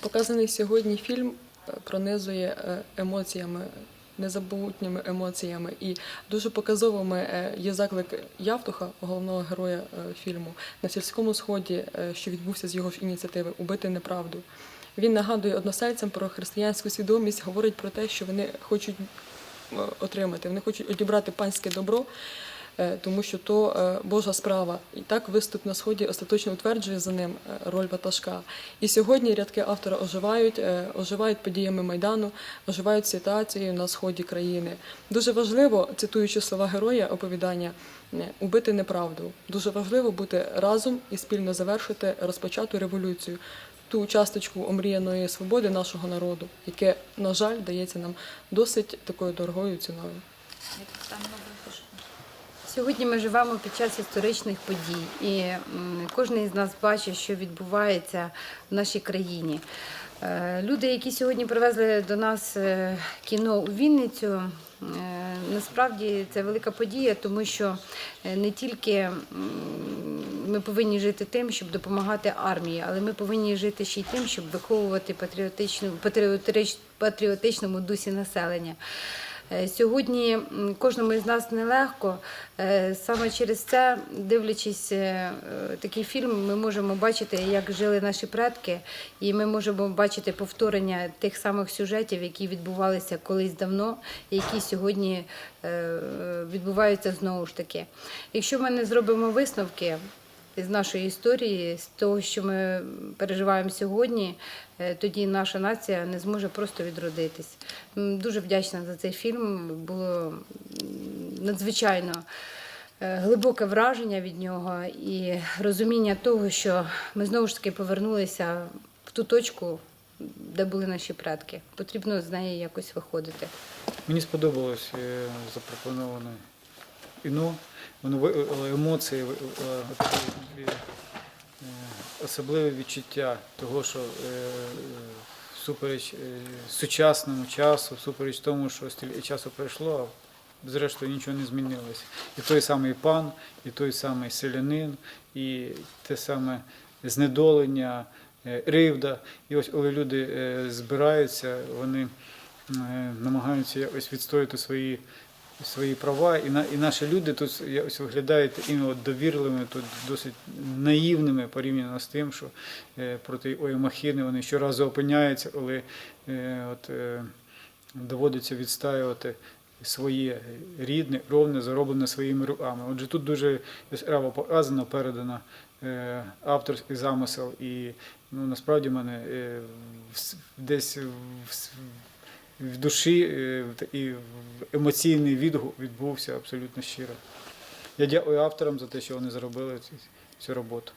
Показаний сьогодні фільм е, пронизує е, емоціями, незабутніми емоціями, і дуже показовими е, є заклик Явтуха, головного героя фільму, на сільському сході, що відбувся з його ж ініціативи Убити неправду. Він нагадує односельцям про християнську свідомість, говорить про те, що вони хочуть отримати, вони хочуть одібрати панське добро. Е, Тому що то е, Божа справа, і так виступ на сході остаточно утверджує за ним е, роль ватажка. І сьогодні рядки автора оживають, оживають подіями майдану, оживають ситуацією на сході країни. Дуже важливо, цитуючи слова героя оповідання, убити неправду. Дуже важливо бути разом і спільно завершити розпочату революцію, ту часточку омріяної свободи нашого народу, яке, на жаль, дається нам досить такою дорогою ціною. Сьогодні ми живемо під час історичних подій, і кожен із нас бачить, що відбувається в нашій країні. Е, Люди, які сьогодні привезли до нас е, кіно у Вінницю, е, насправді це велика подія, тому що не тільки ми повинні жити тим, щоб допомагати армії, але ми повинні жити ще й тим, щоб виховувати патріотичну патріотичному дусі населення. Е, Сьогодні кожному із нас нелегко. Е, Саме через це, дивлячись е, такий фільм, ми можемо бачити, як жили наші предки, і ми можемо бачити повторення тих самих сюжетів, які відбувалися колись давно, які сьогодні відбуваються знову ж таки. Якщо ми не зробимо висновки, з нашої історії, з того, що ми переживаємо сьогодні, е, тоді наша нація не зможе просто відродитись. Дуже вдячна за цей фільм. Було надзвичайно е, глибоке враження від нього і розуміння того, що ми знову ж таки повернулися в ту точку, де були наші предки. Потрібно з неї якось виходити. Мені сподобалось е, запропоноване кіно. Воно ви- е, емоції, е, е, особливе відчуття того, що е, е, всупереч е, сучасному часу, всупереч тому, що стільки часу пройшло, а зрештою нічого не змінилося. І той самий пан, і той самий селянин, і те саме знедолення, е, ривда. І ось коли люди е, збираються, вони е, намагаються якось відстояти свої, свої права. І, на, і наші люди тут якось виглядають іменно довірливими, тут досить наївними порівняно з тим, що е, проти ої махіни вони щоразу опиняються, коли е, от, е, доводиться відстаювати своє рідне, ровне, зароблене своїми руками. Отже, тут дуже яскраво показано, передано авторський замисел, і ну, насправді в мене вс- десь в, в душі і емоційний відгук відбувся абсолютно щиро. Я дякую авторам за те, що вони зробили цю роботу.